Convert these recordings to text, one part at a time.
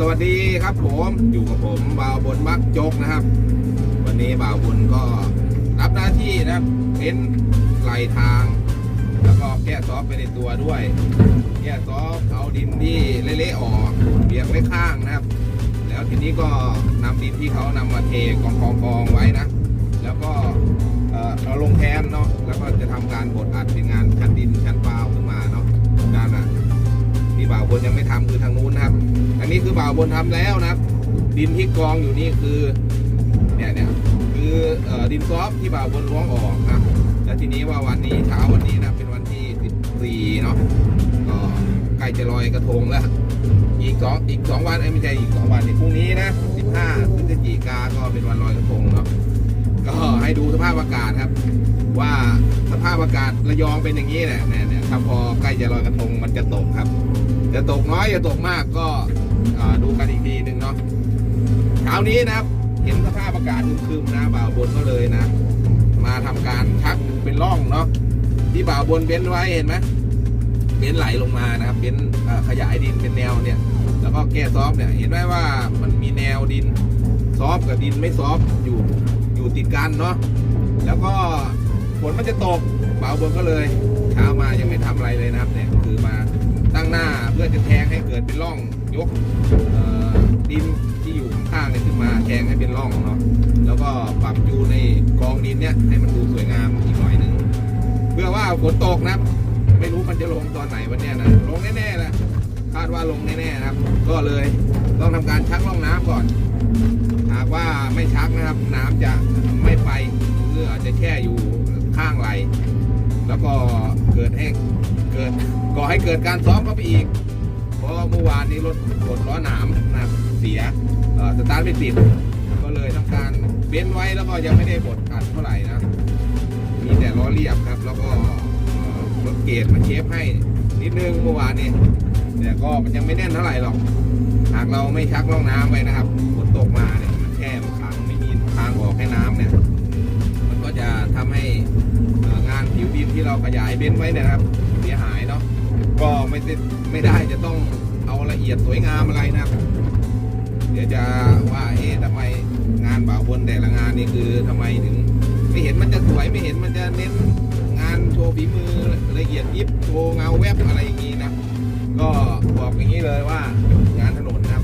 สวัสดีครับผมอยู่กับผมบ่าวบนมักจกนะครับ วันนี้บ่าวบนก็รับหน้าที่นะครับเป็นไหลทาง แล้วก็แก้ซอฟไปในตัวด้วยแก้ซอฟเอาดินที่เละๆออกเบียงไว้ข้างนะครับ แล้วทีนี้ก็นำดินที่เขานำมาเทกองกองกองไว้นะ แล้วก็เราลงแทนเนาะแล้วก็จะทำการบดอัดเป็นงานชั้นดินชั้นเปล่าขึ้นมาเนาะด้านน่ะ บ่าวบนยังไม่ทำคือทางนู้นนะครับ อันนี้คือบ่าวบนทำแล้วนะครับ ดินที่กองอยู่นี่คือเนี่ยเนี่ยคืออดินซอฟที่บ่าวบนล้วงออกนะแล้วทีนี้ว่าวันนี้เช้าวันนี้นะเป็นวันที่ 14 เนาะก็ใกล้จะลอยกระทงแล้ว อีกสองอีกสองวันเอ้ไม่ใช่อีกสองวันในพรุ่งนี้นะ 15พฤศจิกาก็เป็นวันลอยกระทงเนาะก็ให้ดูสภาพอากาศครับ ว่าสภาพอากาศระยองเป็นอย่างนี้แหละเนี่ยเนี่ยถ้าพอใกล้จะลอยกระทงมันจะตกครับ จะตกน้อยจะตกมากก็ดูกันอีกทีหนึ่งเนาะเช้านี้นะครับ เห็นสภาพอากาศคึมๆนะบ่าวบนก็เลยนะ มาทำการชักเป็นร่องเนาะที่บ่าวบนเบ้นไว้เห็นไหมเบ้นไหลลงมานะครับเบ้นขยายดินเป็นแนวเนี่ยแล้วก็แก้ซอฟเนี่ยเห็นไหมว่ามันมีแนวดินซอฟกับดินไม่ซอฟอยู่อยู่ติดกันเนาะแล้วก็ ฝนมันจะตกเบาวบนก็เลยเช้ามายังไม่ทำอะไรเลยนะครับเนี่ยคือมาตั้งหน้าเพื่อจะแทงให้เกิดเป็นร่องยกดินที่อยู่ข้างๆเนี่ยขึ้นมาแทงให้เป็นร่องเนาะแล้วก็ปรับจูนในกองดินเนี่ยให้มันดูสวยงามอีกหน่อยหนึ่งเพื่อว่าฝนตกนะครับไม่รู้มันจะลงตอนไหนวันเนี้ยนะลงแน่ๆแหละคาดว่าลงแน่ๆนะครับ ก็เลยต้องทำการชักร่องน้ำก่อน หากว่าไม่ชักนะครับ น้ำจะไม่ไปหรืออาจจะแช่อยู่ แล้วก็เกิดให้เกิดก่อให้เกิดการซ้อมเข้าไปอีก เพราะเมื่อวานนี้รถกดล้อหนามนะครับเสียสตาร์ทไม่ติดก็เลยทำการเบ้นไว้แล้วก็ยังไม่ได้บดอัดเท่าไหร่นะมีแต่ล้อเรียบครับ แล้วก็เอ่อรถเกตมาเชฟให้นิดนึงเมื่อวานนี้แต่ก็มันยังไม่แน่นเท่าไหร่หรอก หากเราไม่ชักร่องน้ำไปนะครับฝนตกมาเนี่ยมันแช่มันขังไม่มีทางออกให้น้ำเนี่ย มันก็จะทำให้านผิวดินที่เราขยายเบ้นไว้เนะครับ เสียหายเนาะก็ไม่ได้ไม่ได้จะต้องเอาละเอียดสวยงามอะไรนะครับเดี๋ยวจะว่าเอ๊ะทำไมงานบ่าวบนแต่ละงานนี่คือทำไมถึง ไม่เห็นมันจะสวยไม่เห็นมันจะเน้นงานโชว์ฝีมือละเอียดยิบโชว์เงาแวบอะไรอย่างนี้นะก็บอกอย่างนี้เลยว่างานถนนนะครับ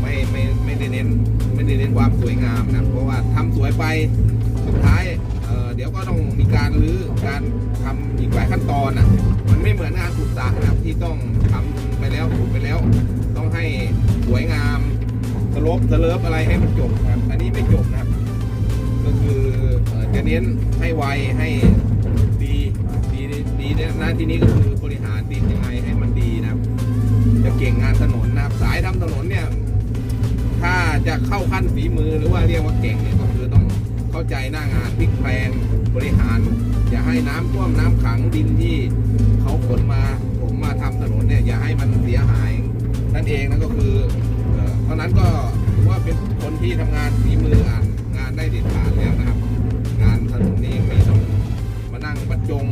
ไม่ไม่ไม่ได้เน้นไม่ได้เน้นความสวยงามนะเพราะว่าทำสวยไปสุดท้าย เเดี๋ยวก็ต้องมีการรื้อการทำอีกหลายขั้นตอนอะ มันไม่เหมือนงานขุดสระนะครับที่ต้องทำไปแล้วขุดไปแล้ว ต้องให้สวยงามสลบสเลิฟอะไรให้มันจบนะครับ อันนี้ไม่จบนะครับ ก็คืออจะเน้นให้ไวให้ดีดีดีนะที่นี้ก็คือบริหารดินยังไงให้มันดีนะครับ จะเก่งงานถนนนะครับ สายทำถนนเนี่ย ถ้าจะเข้าขั้นฝีมือหรือว่าเรียกว่าเก่งเนี่ยก็คือต้อง เข้าใจหน้างานพลิกแปลงบริหาร อย่าให้น้ำท่วมน้ำขังดินที่เขาขนมาผมมาทำถนนเนี่ยอย่าให้มันเสียหาย นั่นเองนั่นก็คือเอ่อเพราะนั้นก็ว่าเป็นคนที่ทำงานฝีมืออ่านงานได้เด็ดขาดแล้วนะครับ งานถนนนี่ไม่ต้องมานั่งบรรจง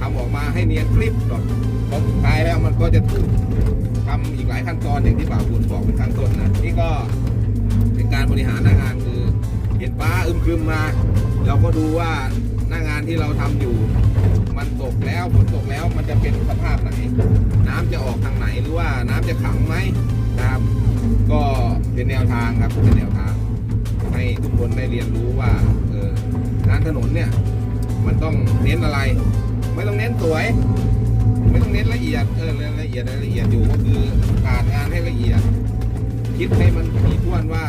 ทำออกมาให้เนียนคลิปหรอกพราะสุดท้ายแล้วมันก็จะถูกทำอีกหลายขั้นตอนอย่างที่บ่าวบุญบอกเป็นขั้นต้นนะนี่ก็เป็นการบริหารหน้างาน ฟ้าอึมครึมมา เราก็ดูว่าหน้างานที่เราทำอยู่ มันตกแล้วฝนตกแล้วมันจะเป็นสภาพไหน น้ำจะออกทางไหนหรือว่าน้ำจะขังไหมนะครับ ก็เป็นแนวทางครับเป็นแนวทาง ให้ทุกคนได้เรียนรู้ว่าเอองานถนนเนี่ยมันต้องเน้นอะไร ไม่ต้องเน้นสวย ไม่ต้องเน้นละเอียดเออละเอียดละเอียดอยู่ก็คือการงานให้ละเอียด คิดให้มันมีท้วนว่า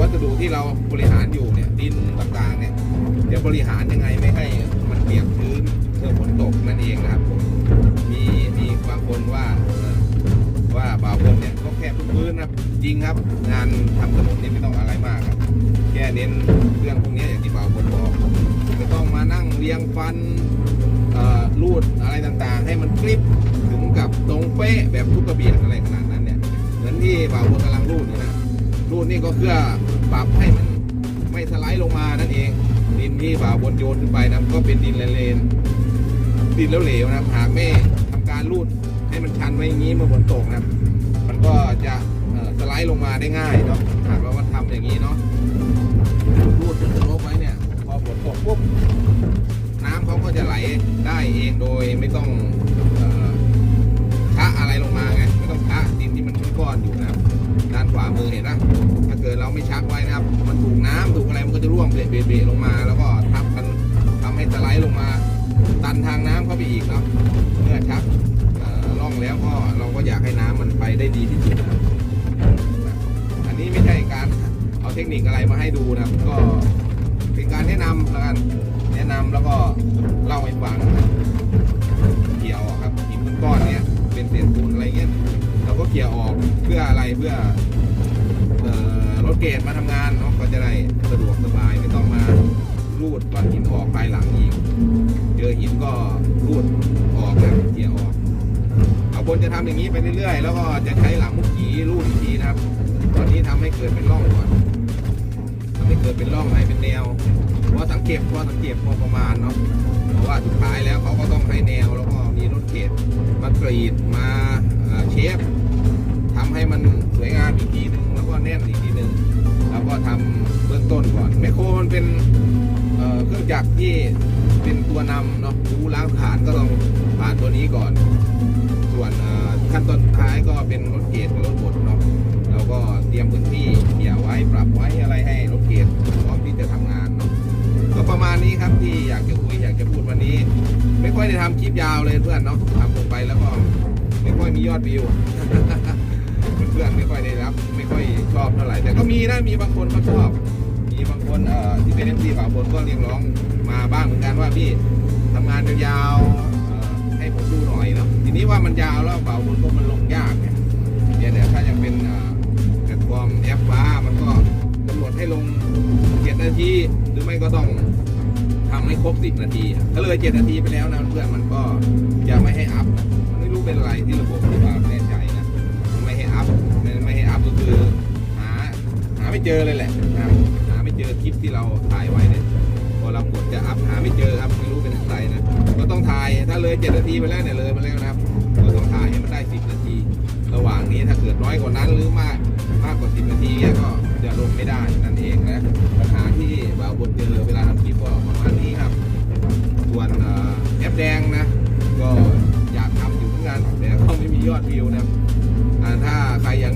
วัสดุที่เราบริหารอยู่เนี่ยดินต่างๆเนี่ยจะบริหารยังไงไม่ให้มันเปียกชื้นเมื่อฝนตกนั่นเองนะครับมีมีบางคนว่าว่าบ่าวบนเนี่ยก็แค่พื้นนะครับจริงครับงานทำถนนนี่ไม่ต้องอะไรมากครับแค่เน้นเรื่องพวกนี้อย่างที่บ่าวบนบอกไม่ต้องมานั่งเรียงฟันเอ่อรูดอะไรต่างๆ ให้มันกริบถึงกับตรงเป๊ะแบบทุกกระเบียดอะไรขนาดนั้นเนี่ยเหมือนที่บ่าวบนกำลังรูดนี่นะ รูดนี่ก็เพื่อปรับให้มันไม่สไลด์ลงมานั่นเอง ดินที่บ่าวบนโยนขึ้นไปนะก็เป็นดินเลนดินแล้วเหลวนะหากไม่ทำการรูดให้มันชันไว้อย่างนี้เมื่อฝนตกนะมันก็จะสไลด์ลงมาได้ง่ายเนาะหากเราว่าทำอย่างนี้เนาะรูดเป็นสโลปไว้เนี่ย พอฝนตกปุ๊บน้ำเขาก็จะไหลได้เองโดยไม่ต้องเอ่อชะอะไรลงมาไงไม่ต้องชะดินที่มันก้อนอยู่นะครับามือเห็นนะถ้าเกิดเราไม่ชักไว้นะครับ มันถูกน้ำถูกอะไรมันก็จะร่วงเบะๆลงมา แล้วก็ทับกันทำให้สไลด์ลงมา ตันทางน้ำเข้าไปอีกเนาะเมื่อชักล่องแล้วก็เราก็อยากให้น้ำมันไปได้ดีที่สุดนะอันนี้ไม่ใช่การเอาเทคนิคอะไรมาให้ดูนะครับ ก็เป็นการแนะนำแล้วกันแนะนำแล้วก็เล่าให้ฟังเกี่ยวออกครับหินก้อนเนี้ยเป็นเศษปูนอะไรเงี้ยเราก็เกี่ยวออกเพื่ออะไรเพื่อ รถเกตมาทำงานเนาะก็จะได้สะดวกสบายไม่ต้องมารูดก้อนหินออกภายหลังอีกเจอหินก็รูดออกนะเกียออกเอาบนจะทำอย่างนี้ไปเรื่อยๆ แล้วก็จะใช้หลังมุกขีรูดอีกทีนะครับ ตอนนี้ทำให้เกิดเป็นร่องก่อนทำให้เกิดเป็นร่องให้เป็นแนวเพอสังเกตพอสังเกตพอประมาณเนาะเพราะว่าสุดท้ายแล้วเขาก็ต้องให้แนวแล้วก็มีรถเกตมากรีดมาเอ่อเชฟทำให้มัน สวยงามอีกทีหนึ่งแล้วก็แน่นอีกทีหนึ่งแล้วก็ทำเบื้องต้นก่อนแมคโครมันเป็นเเครื่องจักรที่เป็นตัวนำเนาะรู้ล้างฐานก็ต้องผ่านตัวนี้ก่อน ส่วนขั้นตอนท้ายก็เป็นรถเกตกับรถบดเนาะเราก็เตรียมพื้นที่เกี่ยวไว้ปรับไว้อะไรให้รถเกตพร้อมที่จะทำงานเนาะก็ประมาณนี้ครับที่อยากจะคุยอยากจะพูดวันนี้ ไม่ค่อยได้ทำคลิปยาวเลยเพื่อนเนาะทำลงไปแล้วก็ไม่ค่อยมียอดวิว พื่อนไม่ค่อยได้รับ ไม่ค่อยชอบเท่าไหร่ แต่ก็มีนะมีบางคนเขาชอบ มีบางคนเอ่อที่เป็นเอ็มซีบางคนก็เรียกร้องมาบ้างเหมือนกันว่าพี่ทำงานยาวๆเอ่อให้ผมดูหน่อยเนาะทีนี้ว่ามันยาวแล้วเปล่าบนก็มันลงยากเนี่ยเดี๋ยวถ้ายังเป็นเอ่อแพลตฟอร์มแอปฟ้ามันก็กำหนดให้ลงเจ็ดนาทีหรือไม่ก็ต้อง ทำให้ครบสิบนาทีถ้าเลยเจ็ดนาทีไปแล้วนะเพื่อนมันก็จะไม่ให้อัพ ไม่รู้เป็นอะไรที่ระบบหรือเปล่าแน่ คือหาหาไม่เจอเลยแหละครับหาไม่เจอคลิปที่เราถ่ายไว้เนี่ยพอเรากดจะอัพหาไม่เจอครับไม่รู้เป็นอะไรนะก็ต้องถ่ายถ้าเลยเจ็ดนาทีไปแล้วเนี่ยเลยมาแล้วนะครับก็ต้องถ่ายให้มันได้สิบนาที ระหว่างนี้ถ้าเกิดน้อยกว่านั้นหรือมากมากกว่าสิบนาทีเนี่ยก็จะลงไม่ได้นั่นเองนะปัญหาที่บ่าวบนเจอเวลาทำคลิปก็ประมาณนี้ครับส่วนเอ่อแอปแดงนะก็อยากทำอยู่เหมือนกันแต่ก็ไม่มียอดวิวนะถ้าใครยัง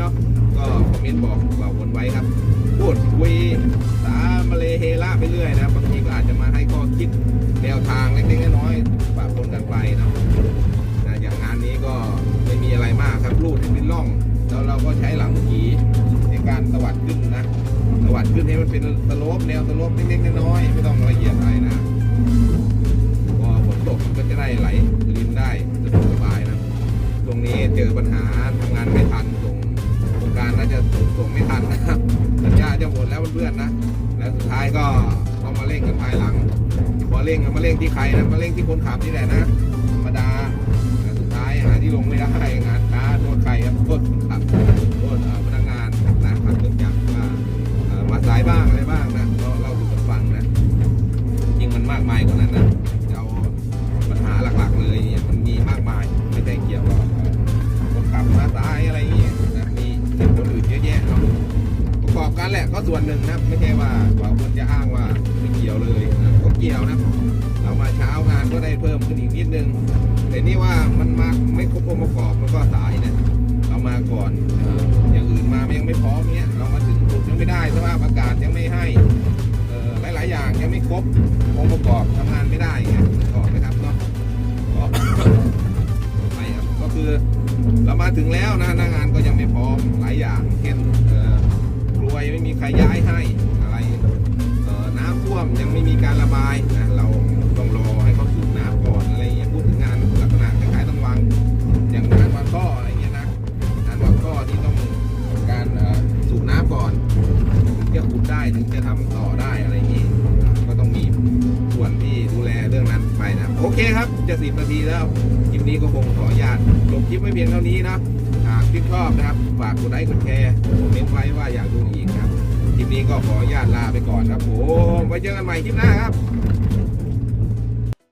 เนาะก็คอมเมนต์บอกบ่าวนไว้ครับพูดคุยสามาเลเฮล่าไปเรื่อยนะบางทีก็อาจจะมาให้ข้อคิดแนวทางเล็กๆน้อยๆปะปนกันไปเนาะนะอย่างงานนี้ก็ไม่มีอะไรมากครับรูดเป็นร่อง แล้วเราก็ใช้หลังขีในการตวัดขึ้นนะตวัดขึ้นให้มันเป็นสโลปแนวสโลปเล็กๆน้อยๆไม่ต้องละเอียดอะไรนะพอฝนตกมันก็จะได้ไหลลินได้สะดวกสบายนะตรงนี้เจอปัญหาทำงานไม่ทันารน่าจะส่งไม่ทันนะครับสัญญาจะหมดแล้วเพื่อนๆนะ แล้วสุดท้ายก็ต้องมาเร่งกันภายหลังพอเร่งมาเร่งที่ใครนะมาเร่งที่คนขับนี่แหละนะธรรมดาแต่สุดท้ายหาที่ลงไม่ได้งานช้าโทษใครครับโทษคนขับโทษพนักงานนะขับเครื่องจักรว่ามาสายบ้างอะไรบ้างนะเราเราดูกันฟังนะจริงมันมากมายกว่านั้นนะ ประกอบกันแหละก็ส่วนหนึ่งนะไม่ใช่ว่าบางคนจะอ้างว่าไม่เกี่ยวเลยนะก็เกี่ยวนะเรามาเช้างานก็ได้เพิ่มขึ้นอีกนิดนึงแต่นี่ว่ามันมาไม่ครบองค์ประกอบมันก็ โอเคครับจะสิบนาทีแล้วคลิปนี้ก็คงขออนุญาตจบคลิปไม่เพียงเท่านี้นะหากคลิปชอบนะครับฝากกดไลค์กดแชร์คอมเมนต์ไว้ว่าอยากดูอีกครับคลิปนี้ก็ขออนุญาตลาไปก่อนครับผมไว้เจอกันใหม่คลิปหน้าครับ